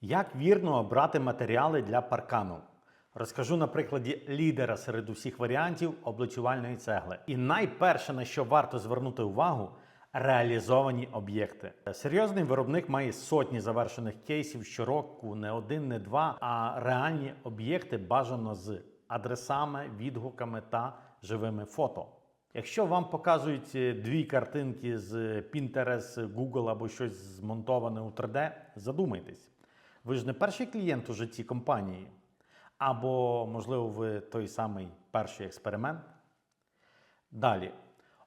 Як вірно обрати матеріали для паркану? Розкажу на прикладі лідера серед усіх варіантів облицювальної цегли. І найперше, на що варто звернути увагу, реалізовані об'єкти. Серйозний виробник має сотні завершених кейсів щороку, не один, не два, а реальні об'єкти бажано з адресами, відгуками та живими фото. Якщо вам показують е, дві картинки з Pinterest, Google або щось змонтоване у 3D, задумайтесь. Ви ж не перший клієнт у житті компанії. Або, можливо, ви той самий перший експеримент. Далі.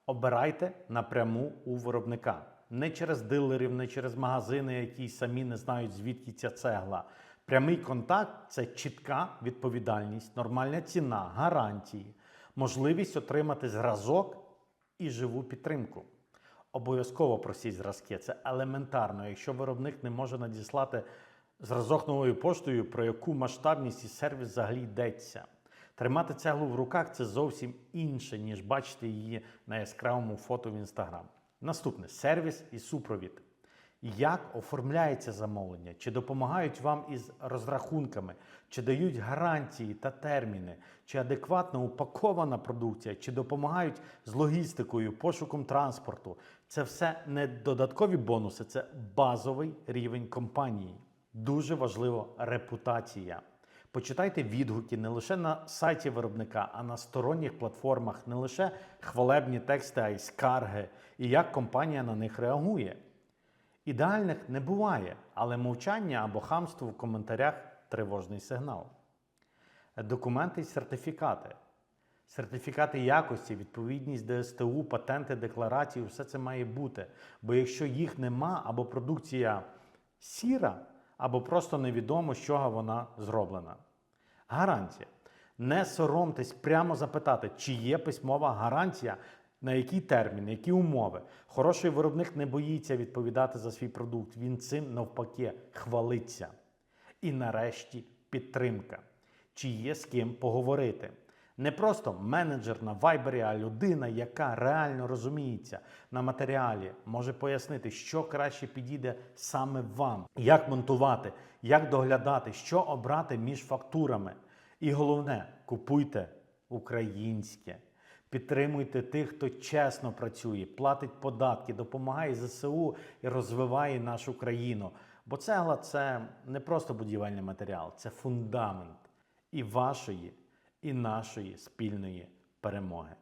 Обирайте напряму у виробника. Не через дилерів, не через магазини, які самі не знають, звідки ця цегла. Прямий контакт це чітка відповідальність, нормальна ціна, гарантії, можливість отримати зразок і живу підтримку. Обов'язково просіть зразки. Це елементарно. Якщо виробник не може надіслати зразок новою поштою, про яку масштабність і сервіс взагалі йдеться. Тримати цеглу в руках це зовсім інше, ніж бачити її на яскравому фото в інстаграм. Наступне сервіс і супровід. Як оформляється замовлення? Чи допомагають вам із розрахунками, чи дають гарантії та терміни, чи адекватно упакована продукція, чи допомагають з логістикою, пошуком транспорту? Це все не додаткові бонуси, це базовий рівень компанії. Дуже важлива репутація. Почитайте відгуки не лише на сайті виробника, а на сторонніх платформах, не лише хвалебні тексти, а й скарги, і як компанія на них реагує. Ідеальних не буває, але мовчання або хамство в коментарях тривожний сигнал. Документи і сертифікати. Сертифікати якості, відповідність ДСТУ, патенти, декларації все це має бути. Бо якщо їх нема, або продукція сіра, або просто невідомо, з чого вона зроблена. Гарантія. Не соромтесь прямо запитати, чи є письмова гарантія, на який термін, які умови. Хороший виробник не боїться відповідати за свій продукт. Він цим навпаки хвалиться. І нарешті підтримка. Чи є з ким поговорити. Не просто менеджер на вайбері, а людина, яка реально розуміється на матеріалі, може пояснити, що краще підійде саме вам, як монтувати, як доглядати, що обрати між фактурами. І головне, купуйте українське. Підтримуйте тих, хто чесно працює, платить податки, допомагає ЗСУ і розвиває нашу країну. Бо цегла це не просто будівельний матеріал, це фундамент і вашої, і нашої спільної перемоги.